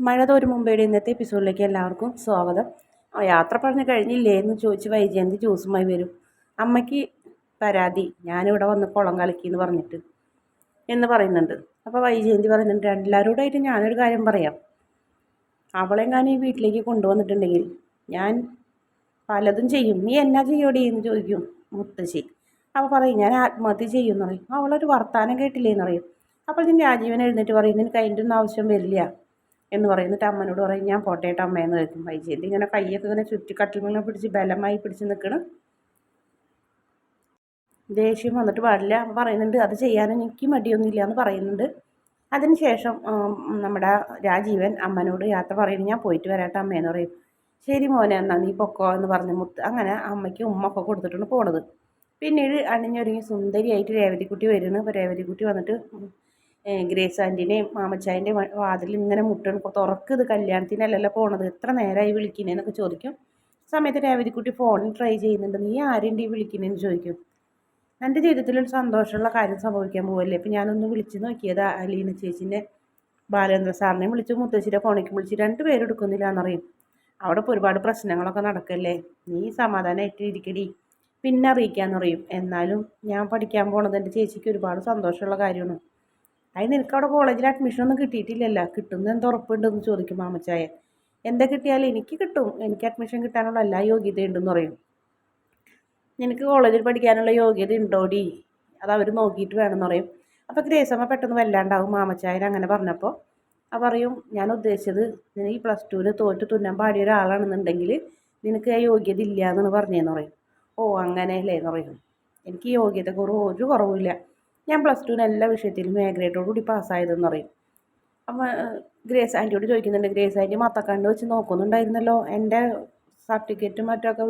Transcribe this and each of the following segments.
മഴ തോരും മുമ്പേടെ ഇന്നത്തെ എപ്പിസോഡിലേക്ക് എല്ലാവർക്കും സ്വാഗതം. യാത്ര പറഞ്ഞ് കഴിഞ്ഞില്ലേ എന്ന് ചോദിച്ച് വൈജയന്തി ജ്യൂസുമായി വരും. അമ്മയ്ക്ക് പരാതി ഞാനിവിടെ വന്ന് കുളം കളിക്കി എന്ന് പറഞ്ഞിട്ട് എന്ന് പറയുന്നുണ്ട്. അപ്പോൾ വൈജയന്തി പറയുന്നുണ്ട് എല്ലാവരോടായിട്ട് ഞാനൊരു കാര്യം പറയാം. അവളെങ്ങാനും ഈ വീട്ടിലേക്ക് കൊണ്ടുവന്നിട്ടുണ്ടെങ്കിൽ ഞാൻ പലതും ചെയ്യും. നീ എന്നാ ചെയ്യോടി? എന്ന് ചോദിക്കും മുത്തശ്ശി. അപ്പോൾ പറയും ഞാൻ ആത്മഹത്യ ചെയ്യുമെന്ന് പറയും. അവളൊരു വർത്തമാനം കേട്ടില്ലേ? എന്ന് പറയും. അപ്പോൾ ഞാൻ രാജീവൻ എഴുന്നേറ്റ് പറയും നിനക്ക് അതിന്റെ ഒന്നും ആവശ്യം വരില്ല. എന്ന് പറയുന്നിട്ട് അമ്മനോട് പറയും ഞാൻ പോട്ടേട്ട അമ്മയെന്ന് കേൾക്കും വൈജയന്തി ഇങ്ങനെ കയ്യൊക്കെ ഇങ്ങനെ ചുറ്റി കട്ടിലിങ്ങനെ പിടിച്ച് ബലമായി പിടിച്ച് നിൽക്കണം ദേഷ്യം വന്നിട്ട് പാടില്ല. പറയുന്നുണ്ട് അത് ചെയ്യാൻ എനിക്ക് മടിയൊന്നുമില്ല എന്ന് പറയുന്നുണ്ട്. അതിനുശേഷം നമ്മുടെ രാജീവൻ അമ്മനോട് യാത്ര പറയുന്നത് ഞാൻ പോയിട്ട് വരാട്ടെ അമ്മയെന്ന് പറയും. ശരി മോനെ എന്നാ നീ പൊക്കോ എന്ന് പറഞ്ഞ് മുത്ത് അങ്ങനെ അമ്മയ്ക്ക് ഉമ്മ ഒക്കെ കൊടുത്തിട്ടാണ് പോണത്. പിന്നീട് അണിഞ്ഞൊരുങ്ങി സുന്ദരിയായിട്ട് രേവതിക്കുട്ടി വരുന്നു അപ്പോൾ രേവതിക്കുട്ടി വന്നിട്ട് ഗ്രേസ് ആന്റിനെയും മാമച്ചായന്റെ വാതിൽ ഇങ്ങനെ മുട്ടണം തുറക്ക് ഇത് കല്യാണത്തിനല്ലല്ലോ പോണത്. എത്ര നേരമായി വിളിക്കുന്നതെന്നൊക്കെ ചോദിക്കും. സമയത്ത് രേവതിക്കുട്ടി ഫോണിൽ ട്രൈ ചെയ്യുന്നുണ്ട്. നീ ആരുണ്ട് ഈ വിളിക്കുന്നതെന്ന് ചോദിക്കും. എന്റെ ജീവിതത്തിലൊരു സന്തോഷമുള്ള കാര്യം സംഭവിക്കാൻ പോവല്ലേ? അപ്പം ഞാനൊന്ന് വിളിച്ച് നോക്കിയത് അലീന ചേച്ചിന്റെ ബാലേന്ദ്ര സാറിനെ വിളിച്ചു മുത്തശ്ശിയുടെ ഫോണിലേക്ക് വിളിച്ച് രണ്ട് പേരെടുക്കുന്നില്ല എന്നറിയും അവിടെ ഇപ്പോൾ ഒരുപാട് പ്രശ്നങ്ങളൊക്കെ നടക്കല്ലേ? നീ സമാധാനമായിട്ട് ഇരിക്കടി. പിന്നെ അറിയിക്കാമെന്നറിയും എന്നാലും ഞാൻ പഠിക്കാൻ പോണത് എന്റെ ചേച്ചിക്ക് ഒരുപാട് സന്തോഷമുള്ള കാര്യമാണ്. അതിന് നിനക്ക് അവിടെ കോളേജിൽ അഡ്മിഷൻ ഒന്നും കിട്ടിയിട്ടില്ലല്ലോ. കിട്ടുന്ന എന്ത് ഉറപ്പുണ്ടെന്ന് ചോദിക്കും മാമച്ചായ. എന്താ കിട്ടിയാലും എനിക്ക് കിട്ടും. എനിക്ക് അഡ്മിഷൻ കിട്ടാനുള്ള എല്ലാ യോഗ്യതയുണ്ടെന്ന് പറയും. നിനക്ക് കോളേജിൽ പഠിക്കാനുള്ള യോഗ്യത ഉണ്ടോടി അത് അവർ നോക്കിയിട്ട് വേണമെന്ന് പറയും. അപ്പോൾ ഗ്രേസമ്മ പെട്ടെന്ന് വല്ലാണ്ടാവും മാമച്ചായൻ അങ്ങനെ പറഞ്ഞപ്പോൾ ആ പറയും ഞാൻ ഉദ്ദേശിച്ചത് നീ പ്ലസ് ടുവിൽ തോറ്റ് തുന്നാൻ പാടിയ ഒരാളാണെന്നുണ്ടെങ്കിൽ നിനക്ക് ആ യോഗ്യത ഇല്ല എന്നാണ് പറഞ്ഞതെന്ന് പറയും. ഓ അങ്ങനെയല്ലേ? എന്ന് പറയും. എനിക്ക് യോഗ്യത കുറവ് ഒരു കുറവുമില്ല. ഞാൻ പ്ലസ് ടുവിന് എല്ലാ വിഷയത്തിലും എ ഗ്രേഡോടുകൂടി പാസ്സായതെന്ന് പറയും. അപ്പം ഗ്രേസ് ആന്റിയോട് ചോദിക്കുന്നുണ്ട് ഗ്രേസ് ആന്റി മത്തക്കണ്ട് വെച്ച് നോക്കുന്നുണ്ടായിരുന്നല്ലോ? എന്റെ സർട്ടിഫിക്കറ്റും മറ്റൊക്കെ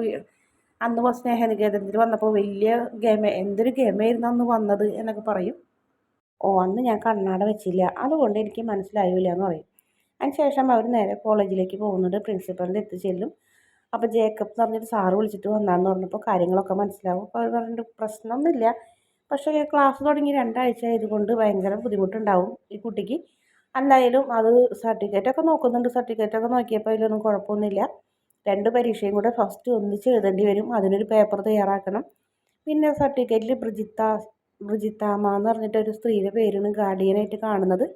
അന്ന് ഇപ്പോൾ സ്നേഹനികേതനത്തിൽ വന്നപ്പോൾ വലിയ ഗമ എന്തൊരു ഗമയായിരുന്നു അന്ന് വന്നത്? എന്നൊക്കെ പറയും. ഓ അന്ന് ഞാൻ കണ്ണാട വെച്ചില്ല. അതുകൊണ്ട് എനിക്ക് മനസ്സിലായില്ല എന്ന് പറയും. അതിനുശേഷം അവർ നേരെ കോളേജിലേക്ക് പോകുന്നുണ്ട്. പ്രിൻസിപ്പലിന്റെ അടുത്ത് ചെല്ലും. അപ്പോൾ ജേക്കബ് എന്ന് പറഞ്ഞിട്ട് സാറ് വിളിച്ചിട്ട് വന്നാന്ന് പറഞ്ഞപ്പോൾ കാര്യങ്ങളൊക്കെ മനസ്സിലാവും. അപ്പോൾ അവർ പറഞ്ഞിട്ട് പ്രശ്നമൊന്നുമില്ല. പക്ഷേ ക്ലാസ് തുടങ്ങി രണ്ടാഴ്ച ആയതുകൊണ്ട് ഭയങ്കര ബുദ്ധിമുട്ടുണ്ടാവും ഈ കുട്ടിക്ക്. എന്തായാലും അത് സർട്ടിഫിക്കറ്റൊക്കെ നോക്കുന്നുണ്ട്. സർട്ടിഫിക്കറ്റൊക്കെ നോക്കിയപ്പോൾ അതിലൊന്നും കുഴപ്പമൊന്നുമില്ല. രണ്ട് പരീക്ഷയും കൂടെ ഫസ്റ്റ് ഒന്നിച്ച് എഴുതേണ്ടി വരും. അതിനൊരു പേപ്പർ തയ്യാറാക്കണം. പിന്നെ സർട്ടിഫിക്കറ്റിൽ ബ്രിജിത്ത ബ്രിജിത്താമ്മ എന്ന് പറഞ്ഞിട്ട് ഒരു സ്ത്രീയുടെ പേരാണ് ഗാർഡിയനായിട്ട് കാണുന്നത്.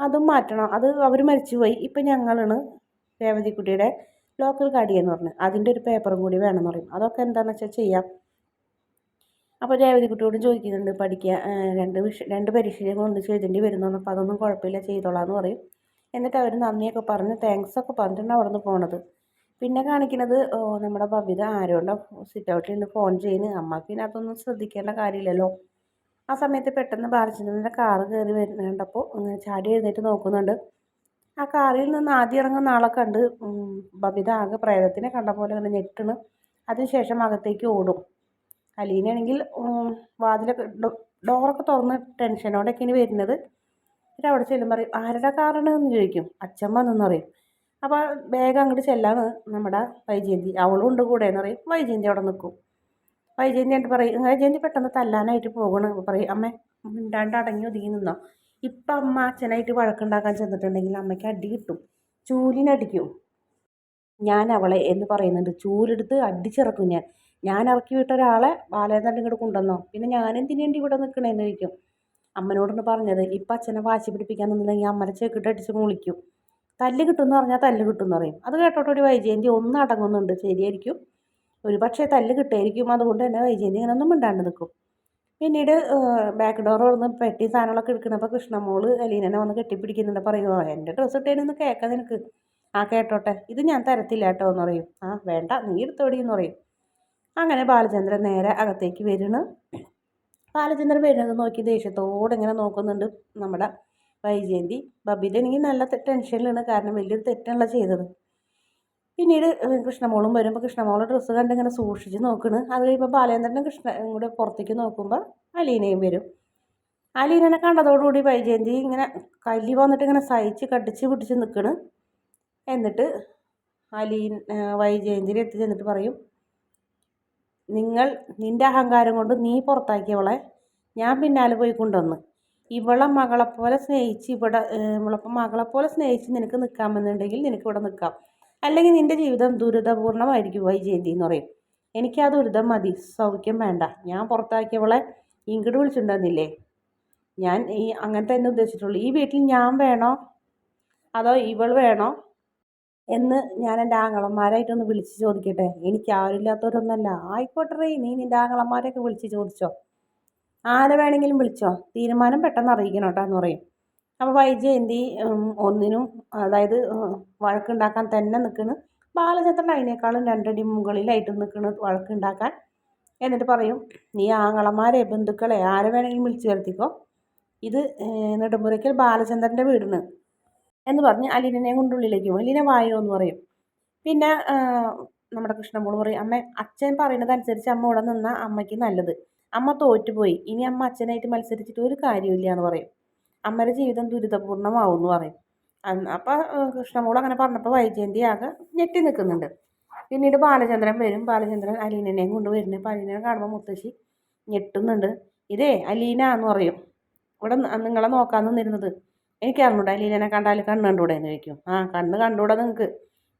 അതും മാറ്റണം. അത് അവർ മരിച്ചുപോയി. ഇപ്പം ഞങ്ങളാണ് രേവതി കുട്ടിയുടെ ലോക്കൽ ഗാർഡിയൻ എന്ന് പറഞ്ഞത് അതിന്റെ ഒരു പേപ്പറും കൂടി വേണമെന്ന് പറയും. അതൊക്കെ എന്താണെന്ന് വെച്ചാൽ ചെയ്യാം. അപ്പോൾ രേവതി കുട്ടിയോട് ചോദിക്കുന്നുണ്ട് പഠിക്കുക രണ്ട് വിഷ രണ്ട് പരീക്ഷയിലേക്ക് ഒന്നിച്ച് എഴുതേണ്ടി വരുന്നു? അപ്പോൾ അതൊന്നും കുഴപ്പമില്ല ചെയ്തോളാം എന്ന് പറയും. എന്നിട്ട് അവർ നന്ദിയൊക്കെ പറഞ്ഞ് താങ്ക്സ് ഒക്കെ പറഞ്ഞിട്ടാണ് അവിടെ നിന്ന് പോണത്. പിന്നെ കാണിക്കുന്നത് നമ്മുടെ ഭവ്യത ആരോണ്ടോ സിറ്റ് ഔട്ടിൽ നിന്ന് ഫോൺ ചെയ്യുന്നു? അമ്മയ്ക്ക് ഇതിനകത്തൊന്നും ശ്രദ്ധിക്കേണ്ട കാര്യമില്ലല്ലോ. ആ സമയത്ത് പെട്ടെന്ന് ബാലചന്ദ്രന്റെ കാറ് കയറി വരുന്നുണ്ടപ്പോൾ ചാടി എഴുന്നേറ്റ് നോക്കുന്നുണ്ട്. ആ കാറിൽ നിന്ന് ആദ്യം ഇറങ്ങുന്ന ആളെ കണ്ട് ഭവ്യത ആകെ പ്രേതത്തിനെ കണ്ട പോലെ അങ്ങനെ ഞെട്ടണ്. അതിനുശേഷം അകത്തേക്ക് ഓടും. അലീനയാണെങ്കിൽ വാതിലൊക്കെ ഡോറൊക്കെ തുറന്ന് ടെൻഷനോടെയൊക്കെയാണ് വരുന്നത്. എന്നിട്ട് അവിടെ ചെല്ലും പറയും ആരുടെ കാറാണ് എന്ന് ചോദിക്കും. അച്ഛൻ വന്നെന്ന് പറയും. അപ്പോൾ വേഗം അങ്ങോട്ട് ചെല്ലാന്ന് നമ്മുടെ വൈജയന്തി അവളും ഉണ്ട് കൂടെ എന്ന് പറയും. വൈജയന്തി അവിടെ നിൽക്കും വൈജയന്തി ആയിട്ട് പറയും വൈജയന്തി പെട്ടെന്ന് തല്ലാനായിട്ട് പോകണം പറയും അമ്മ മിണ്ടാണ്ട് അടങ്ങി ഒതുങ്ങി നിന്നോ. ഇപ്പം അമ്മ അച്ഛനായിട്ട് വഴക്കുണ്ടാക്കാൻ ചെന്നിട്ടുണ്ടെങ്കിൽ അമ്മയ്ക്ക് അടി കിട്ടും. ചൂലിനടിക്കും. ഞാൻ അവളെ എന്ന് പറയുന്നുണ്ട്. ചൂലെടുത്ത് അടിച്ചിറക്കും ഞാൻ. ഞാൻ ഇറക്കി വിട്ട ഒരാളെ ബാലേന്ദ്രൻ ഇങ്ങോട്ട് കൊണ്ടുവന്നോ? പിന്നെ ഞാൻ എന്തിനേണ്ടി ഇവിടെ നിൽക്കണേന്ന് ചോദിക്കും. അമ്മനോടൊന്ന് പറഞ്ഞത് ഇപ്പം അച്ഛനെ വാശി പിടിപ്പിക്കാൻ നിന്നില്ലെങ്കിൽ അമ്മനെ ചേക്കിട്ട് അടിച്ച് മുളിക്കും തല്ല് കിട്ടുമെന്ന് പറഞ്ഞാൽ തല്ല് കിട്ടുമെന്ന് പറയും. അത് കേട്ടോട്ടൊരു വൈജയന്തി. ഒന്ന് അടങ്ങുന്നുണ്ട്. ശരിയായിരിക്കും. ഒരു പക്ഷേ തല്ല് കിട്ടുമായിരിക്കും അതുകൊണ്ട് തന്നെ വൈജയന്തി ഇങ്ങനെ ഒന്നും മിണ്ടാണ്ട് നിൽക്കും പിന്നീട് ബാക്ക് ഡോർ തുറന്ന് പെട്ടി സാധനങ്ങളൊക്കെ എടുക്കണപ്പോൾ കൃഷ്ണമോൾ അലീനനെ വന്ന് കെട്ടിപ്പിടിക്കുന്നുണ്ട്. പറയുമോ എന്റെ ഡ്രസ്സ് ഇട്ടേനൊന്ന് കേൾക്കാം നിനക്ക്. ആ കേട്ടോട്ടെ. ഇത് ഞാൻ തരത്തില്ല കേട്ടോ എന്ന് പറയും. ആ വേണ്ട. നീ എടുത്തോടി എന്ന് പറയും. അങ്ങനെ ബാലചന്ദ്രൻ നേരെ അകത്തേക്ക് വരുന്നു. ബാലചന്ദ്രൻ വരുന്നത് നോക്കി ദേഷ്യത്തോടെ ഇങ്ങനെ നോക്കുന്നുണ്ട് നമ്മുടെ വൈജയന്തി. ബബിന്റെ എനിക്ക് നല്ല ടെൻഷനിലാണ്. കാരണം വലിയൊരു തെറ്റാണല്ലോ ചെയ്തത്. പിന്നീട് കൃഷ്ണമോളും വരുമ്പോൾ കൃഷ്ണമോളുടെ ഡ്രസ്സ് കണ്ടിങ്ങനെ സൂക്ഷിച്ച് നോക്കണ് അത് കഴിയുമ്പോൾ ബാലേന്ദ്രനും കൃഷ്ണ കൂടെ പുറത്തേക്ക് നോക്കുമ്പോൾ അലീനയും വരും. അലീനനെ കണ്ടതോടുകൂടി വൈജയന്തി ഇങ്ങനെ കല്ലി വന്നിട്ട് ഇങ്ങനെ സഹിച്ച് കടിച്ച് പിടിച്ച് നിൽക്കണ് എന്നിട്ട് അലീൻ വൈജയന്തിനെ എത്തി ചെന്നിട്ട് പറയും നിങ്ങൾ നിന്റെ അഹങ്കാരം കൊണ്ട് നീ പുറത്താക്കിയവളെ ഞാൻ പിന്നാലെ പോയി കൊണ്ടുവന്ന്. ഇവളെ മകളെപ്പോലെ സ്നേഹിച്ച് ഇവിടെ ഇവളപ്പം മകളെപ്പോലെ സ്നേഹിച്ച് നിനക്ക് നിൽക്കാമെന്നുണ്ടെങ്കിൽ നിനക്ക് ഇവിടെ നിൽക്കാം. അല്ലെങ്കിൽ നിന്റെ ജീവിതം ദുരിതപൂർണമായിരിക്കും വൈജയന്തി എന്ന് പറയും. എനിക്ക് ആ ദുരിതം മതി സൗഖ്യം വേണ്ട. ഞാൻ പുറത്താക്കിയവളെ ഇങ്ങോട്ട് വിളിച്ചിട്ടുണ്ടെന്നില്ലേ ഞാൻ ഈ അങ്ങനെ തന്നെ ഉദ്ദേശിച്ചിട്ടുള്ളൂ. ഈ വീട്ടിൽ ഞാൻ വേണോ? അതോ ഇവൾ വേണോ? എന്ന് ഞാൻ എന്റെ ആങ്ങളന്മാരായിട്ടൊന്ന് വിളിച്ച് ചോദിക്കട്ടെ? എനിക്ക് ആരില്ലാത്തവരൊന്നല്ല ആയിക്കോട്ടെ നീ നിന്റെ ആങ്ങളന്മാരെയൊക്കെ വിളിച്ച് ചോദിച്ചോ? ആരെ വേണമെങ്കിലും വിളിച്ചോ? തീരുമാനം പെട്ടെന്ന് അറിയിക്കണം കേട്ടോ എന്ന് പറയും. അപ്പോൾ വൈജയന്തി ഒന്നിനും അതായത് വഴക്കുണ്ടാക്കാൻ തന്നെ നിൽക്കുന്നു ബാലചന്ദ്രൻ അതിനേക്കാളും രണ്ടടി മുകളിലായിട്ട് നിൽക്കുന്നു വഴക്കുണ്ടാക്കാൻ. എന്നിട്ട് പറയും നീ ആങ്ങളമാരെ ബന്ധുക്കളെ ആരെ വേണമെങ്കിലും വിളിച്ചു വരുത്തിക്കോ? ഇത് നെടുമുറയ്ക്കൽ ബാലചന്ദ്രന്റെ വീടിന്. എന്ന് പറഞ്ഞ് അലീനനെ കൊണ്ടുള്ളിലേക്ക് പോകും അലീന വായോ എന്ന് പറയും. പിന്നെ നമ്മുടെ കൃഷ്ണമോൾ പറയും അമ്മ അച്ഛൻ പറയുന്നതനുസരിച്ച് അമ്മ ഇവിടെ നിന്നാൽ അമ്മയ്ക്ക് നല്ലത്. അമ്മ തോറ്റുപോയി. ഇനി അമ്മ അച്ഛനായിട്ട് മത്സരിച്ചിട്ട് ഒരു കാര്യമില്ല എന്ന് പറയും. അമ്മയുടെ ജീവിതം ദുരിതപൂർണമാവും എന്ന് പറയും അപ്പോൾ കൃഷ്ണമോൾ അങ്ങനെ പറഞ്ഞപ്പോൾ വൈജയന്തി ആകെ ഞെട്ടി നിൽക്കുന്നുണ്ട്. പിന്നീട് ബാലചന്ദ്രൻ വരും. ബാലചന്ദ്രൻ അലീനനെയും കൊണ്ട് വരുന്നത് അപ്പോൾ അലീനനെ കാണുമ്പോൾ മുത്തശ്ശി ഞെട്ടുന്നുണ്ട്. ഇതേ അലീന എന്ന് പറയും. ഇവിടെ നിങ്ങളെ നോക്കാൻ നിന്നിരുന്നത് എനിക്ക് അറിഞ്ഞൂടാ ലീലനെ കണ്ടാൽ കണ്ണ് കണ്ടുകൂടെ എന്ന് ചോദിക്കും. ആ കണ്ണ് കണ്ടുകൂടെ നിങ്ങൾക്ക്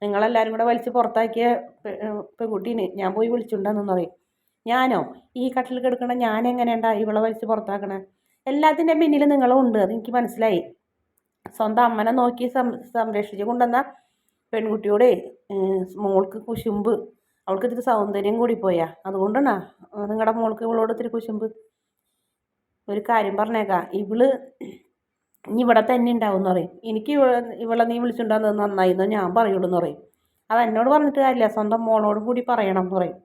നിങ്ങളെല്ലാവരും കൂടെ വലിച്ച് പുറത്താക്കിയ പെൺകുട്ടീനെ ഞാൻ പോയി വിളിച്ചിട്ടുണ്ടെന്ന് പറയും. ഞാനോ? ഈ കട്ടിൽ കിടക്കണ ഞാൻ എങ്ങനെയുണ്ടാ ഇവളെ വലിച്ച് പുറത്താക്കണേ? എല്ലാത്തിന്റെ പിന്നിൽ നിങ്ങളും ഉണ്ട് അതെനിക്ക് മനസ്സിലായി. സ്വന്തം അമ്മനെ നോക്കി സം സംരക്ഷിച്ച് കൊണ്ടുവന്ന പെൺകുട്ടിയോടെ മോൾക്ക് കുശുമ്പ്. അവൾക്ക് ഇത്തിരി സൗന്ദര്യം കൂടി പോയാ. അതുകൊണ്ടാണ് നിങ്ങളുടെ മോൾക്ക് ഇവളോട് ഇത്തിരി കുശുമ്പ്. ഒരു കാര്യം പറഞ്ഞേക്കാം. ഇവൾ ഇനി ഇവിടെ തന്നെ ഉണ്ടാവും എന്ന് പറയും. എനിക്ക് ഇവളെ നീ വിളിച്ചിട്ടുണ്ടാകുന്നത് നന്നായി എന്ന് ഞാൻ പറയുള്ളൂ എന്ന് പറയും. അത് എന്നോട് പറഞ്ഞിട്ട് കാര്യമില്ല. സ്വന്തം മോളോട് കൂടി പറയണം എന്ന് പറയും.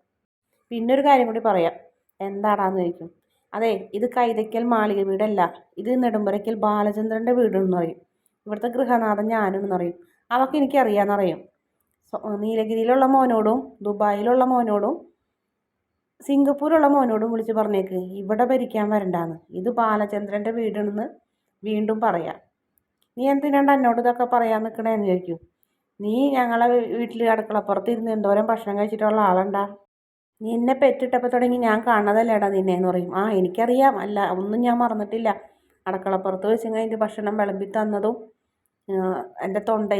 പിന്നെ ഒരു കാര്യം കൂടി പറയാം. എന്താടാന്ന് ചോദിക്കും. അതെ ഇത് കൈതയ്ക്കൽ മാളിക വീടല്ല. ഇത് നെടുമ്പരയ്ക്കൽ ബാലചന്ദ്രന്റെ വീടെന്ന് പറയും. ഇവിടുത്തെ ഗൃഹനാഥൻ ഞാനെന്ന് പറയും. അതൊക്കെ എനിക്കറിയാമെന്നറിയും നീലഗിരിയിലുള്ള മോനോടും ദുബായിലുള്ള മോനോടും സിംഗപ്പൂരുള്ള മോനോടും വിളിച്ച് പറഞ്ഞേക്ക്. ഇവിടെ ഭരിക്കാൻ വരണ്ടാന്ന്. ഇത് ബാലചന്ദ്രന്റെ വീടാണെന്ന് വീണ്ടും പറയാം. നീ എന്തിനാണ്ട് എന്നോട് ഇതൊക്കെ പറയാൻ നിൽക്കണേന്ന് ചോദിക്കും? നീ ഞങ്ങളെ വീട്ടിൽ അടുക്കളപ്പുറത്ത് ഇരുന്ന് എന്തോരം ഭക്ഷണം കഴിച്ചിട്ടുള്ള ആളുണ്ടാ? നീ എന്നെ പെറ്റിട്ടപ്പോൾ തുടങ്ങി ഞാൻ കാണുന്നതല്ലേടാ നിന്നെ എന്ന് പറയും. ആ എനിക്കറിയാം. അല്ല ഒന്നും ഞാൻ മറന്നിട്ടില്ല. അടക്കളപ്പുറത്ത് വെച്ച് അതിന്റെ ഭക്ഷണം വിളമ്പി തന്നതും എന്റെ തൊണ്ട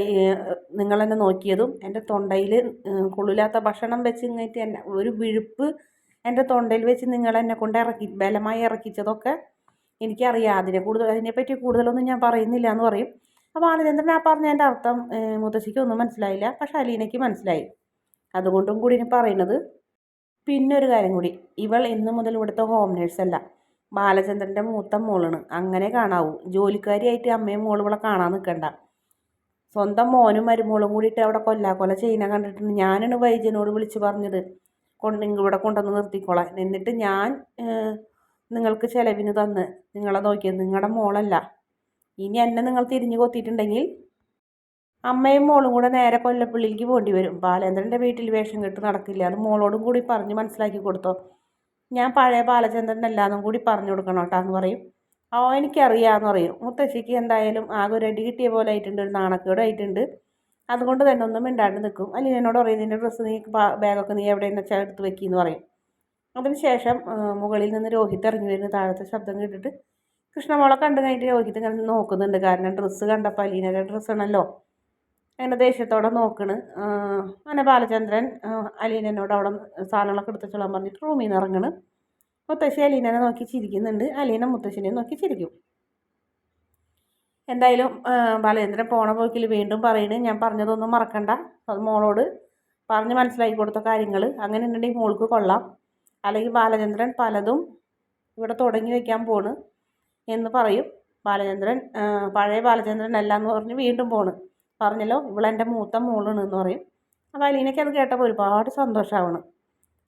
നിങ്ങളെന്നെ നോക്കിയതും എന്റെ തൊണ്ടയിൽ കൊള്ളില്ലാത്ത ഭക്ഷണം വെച്ച് എന്നെ ഒരു വിഴുപ്പ് എന്റെ തൊണ്ടയിൽ വെച്ച് നിങ്ങളെന്നെ കൊണ്ട് ഇറക്കി ബലമായി ഇറക്കിച്ചതൊക്കെ എനിക്കറിയാം. അതിനെ കൂടുതൽ അതിനെപ്പറ്റി കൂടുതലൊന്നും ഞാൻ പറയുന്നില്ല എന്ന് പറയും. അപ്പോൾ ആനന്ദേന്ദ്രൻ ആ പറഞ്ഞതിന്റെ അർത്ഥം മുത്തശ്ശിക്കൊന്നും മനസ്സിലായില്ല. പക്ഷെ അലീനയ്ക്ക് മനസ്സിലായി. അതുകൊണ്ടും കൂടി ഇനി പറയുന്നത് പിന്നെ ഒരു കാര്യം കൂടി. ഇവൾ ഇന്നു മുതൽ ഇവിടുത്തെ ഹോം നേഴ്സല്ല ബാലചന്ദ്രന്റെ മൂത്ത മോളാണ്. അങ്ങനെ കാണാവൂ. ജോലിക്കാരിയായിട്ട് അമ്മയും മോളും ഇവിടെ കാണാൻ നിൽക്കണ്ട. സ്വന്തം മോനും മരുമോളും കൂടിയിട്ട് അവിടെ കൊല്ലാക്കൊല ചെയ്യുന്ന കണ്ടിട്ടുണ്ട്. ഞാനാണ് വൈദ്യനോട് വിളിച്ച് പറഞ്ഞത്. കൊണ്ട് ഇവിടെ കൊണ്ടുവന്ന് നിർത്തിക്കോളാം എന്നിട്ട് ഞാൻ നിങ്ങൾക്ക് ചിലവിന് തന്ന് നിങ്ങളെ നോക്കിയത് നിങ്ങളുടെ മോളല്ല. ഇനി എന്നെ നിങ്ങൾ തിരിഞ്ഞു കൊത്തിയിട്ടുണ്ടെങ്കിൽ അമ്മയും മോളും കൂടെ നേരെ കൊല്ലപ്പള്ളിയിലേക്ക് പോകേണ്ടി വരും. ബാലേന്ദ്രന്റെ വീട്ടിൽ വേഷം കെട്ട് നടക്കില്ല. അത് മോളോടും കൂടി പറഞ്ഞ് മനസ്സിലാക്കി കൊടുത്തോ. ഞാൻ പഴയ ബാലചന്ദ്രൻ എല്ലാന്നും കൂടി പറഞ്ഞു കൊടുക്കണം കേട്ടോ എന്ന് പറയും. ഓ എനിക്കറിയാമെന്ന് പറയും. മുത്തശ്ശിക്ക് എന്തായാലും ആകെ ഒരു അടി കിട്ടിയ പോലെ ആയിട്ടുണ്ട്. ഒരു നാണക്കേട് ആയിട്ടുണ്ട്. അതുകൊണ്ട് തന്നെ ഒന്നും മിണ്ടാണ്ട് നിൽക്കും. അല്ലെങ്കിൽ എന്നോട് പറയും നിന്റെ ഡ്രസ്സ് നീ ബാഗൊക്കെ നീ എവിടെ വെച്ചാൽ എടുത്ത് വെക്കിയെന്ന് പറയും. അതിന് ശേഷം മുകളിൽ നിന്ന് രോഹിത് ഇറങ്ങി വരുന്ന. താഴത്തെ ശബ്ദം കേട്ടിട്ട് കൃഷ്ണമോളെ കണ്ടു കഴിഞ്ഞിട്ട് രോഹിത് ഇങ്ങനെ നോക്കുന്നുണ്ട്. കാരണം ഡ്രസ്സ് കണ്ടപ്പോൾ അലീനയുടെ ഡ്രസ്സാണല്ലോ അങ്ങനെ ദേഷ്യത്തോടെ നോക്കണ്. അങ്ങനെ ബാലചന്ദ്രൻ അലീനോട് അവിടെ സാധനങ്ങളൊക്കെ എടുത്ത് ചൊല്ലാൻ പറഞ്ഞിട്ട് റൂമിൽ നിന്ന് ഇറങ്ങണ്. മുത്തശ്ശി അലീനനെ നോക്കി ചിരിക്കുന്നുണ്ട്. അലീന മുത്തശ്ശിനെ നോക്കി ചിരിക്കും. എന്തായാലും ബാലചന്ദ്രൻ പോണ പോക്കിൽ വീണ്ടും പറയണ് ഞാൻ പറഞ്ഞതൊന്നും മറക്കണ്ട. അത് മോളോട് പറഞ്ഞ് മനസ്സിലാക്കി കൊടുത്ത കാര്യങ്ങൾ അങ്ങനെ ഉണ്ടെങ്കിൽ മോൾക്ക് കൊള്ളാം. അല്ലെങ്കിൽ ബാലചന്ദ്രൻ പലതും ഇവിടെ തുടങ്ങി വയ്ക്കാൻ പോണ് എന്ന് പറയും. ബാലചന്ദ്രൻ പഴയ ബാലചന്ദ്രൻ അല്ല എന്ന് പറഞ്ഞ് വീണ്ടും പോണ്. പറഞ്ഞല്ലോ ഇവളെന്റെ മൂത്ത മോളാണ് എന്ന് പറയും. അപ്പോൾ അലീനയ്ക്ക് അത് കേട്ടപ്പോൾ ഒരുപാട് സന്തോഷമാവണം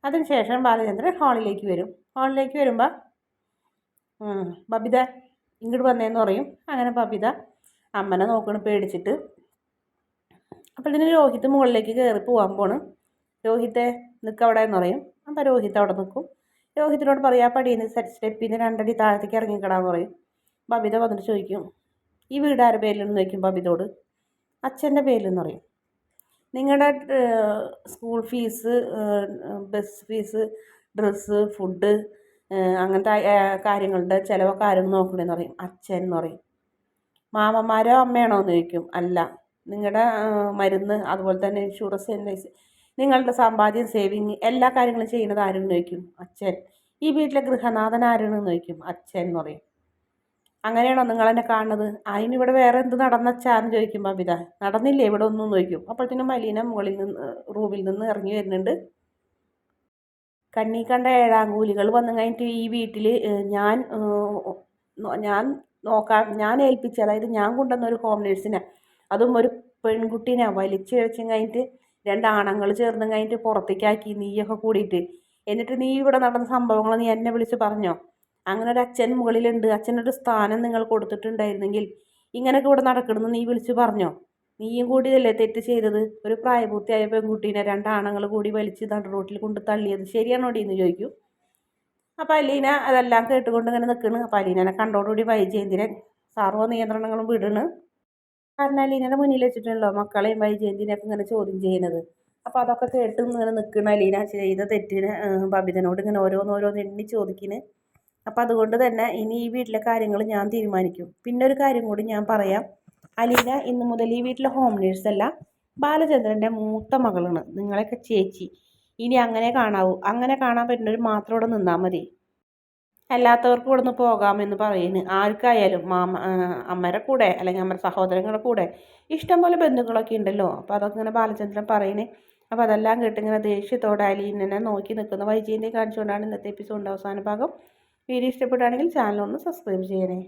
അതിനുശേഷം ബാലചന്ദ്രൻ ഹാളിലേക്ക് വരും. ഹാളിലേക്ക് വരുമ്പോൾ ബബിത ഇങ്ങോട്ട് വന്നേന്ന് പറയും. അങ്ങനെ ബബിത അമ്മനെ നോക്കണ് പേടിച്ചിട്ട്. അപ്പോഴത്തേന് രോഹിത് മുകളിലേക്ക് കയറി പോകാൻ പോണ്. രോഹിത്തെ നിൽക്കവിടെ എന്ന് പറയും. അപ്പോൾ രോഹിത് അവിടെ നിൽക്കും രോഹിത്തിനോട് പറയും ആ പടിയിൽ നിന്ന് സ്റ്റെപ്പിന് രണ്ടടി താഴത്തേക്ക് ഇറങ്ങിക്കിടാൻ പറയും. ബബിത വന്നിട്ട് ചോദിക്കും ഈ വീട് ആരുടെ പേരിലെന്ന്? ചോദിക്കും ബബിതോട്. അച്ഛന്റെ പേരിലെന്ന് പറയും. നിങ്ങളുടെ school fees bus fees dress food അങ്ങനത്തെ കാര്യങ്ങളുടെ ചിലവൊക്കെ ആരും നോക്കണേന്ന് പറയും. അച്ഛൻ എന്ന് പറയും. മാമന്മാരോ അമ്മയാണോ? എന്ന് ചോദിക്കും. അല്ല. നിങ്ങളുടെ മരുന്ന് അതുപോലെ തന്നെ ഇൻഷുറൻസ് നിങ്ങളുടെ സമ്പാദ്യം സേവിങ് എല്ലാ കാര്യങ്ങളും ചെയ്യുന്നത് ആരെന്ന് ചോദിക്കും? അച്ഛൻ. ഈ വീട്ടിലെ ഗൃഹനാഥൻ ആരാണ് ചോദിക്കും? അച്ഛൻ എന്ന് പറയും. അങ്ങനെയാണോ നിങ്ങൾ എന്നെ കാണുന്നത്? അതിനിവിടെ വേറെ എന്ത് നടന്നച്ചാന്ന് ചോദിക്കുമ്പോൾ ബബിത. നടന്നില്ലേ ഇവിടെ ഒന്നും ചോദിക്കും. അപ്പോഴത്തേനും മലീന മുകളിൽ നിന്ന് റൂമിൽ നിന്ന് ഇറങ്ങി വരുന്നുണ്ട്. കണ്ണി കണ്ട ഏഴാങ്കൂലികൾ വന്നു കഴിഞ്ഞിട്ട് ഈ വീട്ടിൽ ഞാൻ ഞാൻ നോക്കാം ഞാൻ ഏൽപ്പിച്ച അതായത് ഞാൻ കൊണ്ടുവന്ന ഒരു ഹോം നേഴ്സിനെ അതും ഒരു പെൺകുട്ടീനെ വലിച്ചിഴച്ചും കഴിഞ്ഞിട്ട് രണ്ട് ചേർന്ന് കഴിഞ്ഞിട്ട് പുറത്തേക്കാക്കി നീയൊക്കെ കൂടിയിട്ട്. എന്നിട്ട് നീ ഇവിടെ നടന്ന സംഭവങ്ങൾ നീ എന്നെ വിളിച്ച് പറഞ്ഞോ? അങ്ങനെ ഒരു അച്ഛൻ മുകളിലുണ്ട്. അച്ഛനൊരു സ്ഥാനം നിങ്ങൾ കൊടുത്തിട്ടുണ്ടായിരുന്നെങ്കിൽ ഇങ്ങനെയൊക്കെ ഇവിടെ നടക്കണമെന്ന് നീ വിളിച്ച് പറഞ്ഞോ? നീയും കൂടിയതല്ലേ തെറ്റ് ചെയ്തത്? ഒരു പ്രായപൂർത്തിയായ പെൺകുട്ടീനെ രണ്ടാണുങ്ങൾ കൂടി വലിച്ച് നട റോട്ടിൽ കൊണ്ട് തള്ളിയത് ശരിയാണോടി എന്ന് ചോദിക്കും. അപ്പോൾ അലീന അതെല്ലാം കേട്ടുകൊണ്ട് ഇങ്ങനെ നിൽക്കണ്. അപ്പോൾ അലീനനെ കണ്ടോടുകൂടി വൈജയന്തിനെ സർവ നിയന്ത്രണങ്ങളും വിടണ്. കാരണം മുന്നിൽ വെച്ചിട്ടുണ്ടല്ലോ മക്കളെയും വൈജയന്തിനെയൊക്കെ ഇങ്ങനെ ചോദ്യം ചെയ്യുന്നത്. അപ്പോൾ അതൊക്കെ കേട്ട് ഇങ്ങനെ നിൽക്കുന്ന അലീന ചെയ്ത തെറ്റിന് ബബിതനോട് ഇങ്ങനെ ഓരോന്നോരോന്ന് എണ്ണി ചോദിക്കുന്നു അപ്പോൾ അതുകൊണ്ട് തന്നെ ഇനി ഈ വീട്ടിലെ കാര്യങ്ങൾ ഞാൻ തീരുമാനിക്കും. പിന്നെ ഒരു കാര്യം കൂടി ഞാൻ പറയാം. അലീന ഇന്ന് മുതൽ ഈ വീട്ടിലെ ഹോം നേഴ്സ് അല്ല ബാലചന്ദ്രന്റെ മൂത്ത മകളാണ്. നിങ്ങളെയൊക്കെ ചേച്ചി. ഇനി അങ്ങനെ കാണാവൂ. അങ്ങനെ കാണാൻ പറ്റുന്നവർ മാത്രം ഇവിടെ നിന്നാൽ മതി. അല്ലാത്തവർക്ക് ഇവിടെ നിന്ന് പോകാമെന്ന് പറയുന്നു ആർക്കായാലും മാമ അമ്മരെ കൂടെ അല്ലെങ്കിൽ അമ്മയുടെ സഹോദരങ്ങളുടെ കൂടെ ഇഷ്ടംപോലെ ബന്ധുക്കളൊക്കെ ഉണ്ടല്ലോ. അപ്പോൾ അതൊക്കെ ഇങ്ങനെ ബാലചന്ദ്രൻ പറയണേ. അപ്പോൾ അതെല്ലാം കേട്ട് ഇങ്ങനെ ദേഷ്യത്തോടെ അലീനെ നോക്കി നിൽക്കുന്ന വൈജയന്തി കാണിച്ചുകൊണ്ടാണ് ഇന്നത്തെ എപ്പിസോഡിന്റെ അവസാന ഭാഗം. വീഡിയോ ഇഷ്ടപ്പെടുകയാണെങ്കിൽ ചാനൽ ഒന്ന് സബ്സ്ക്രൈബ് ചെയ്യണേ.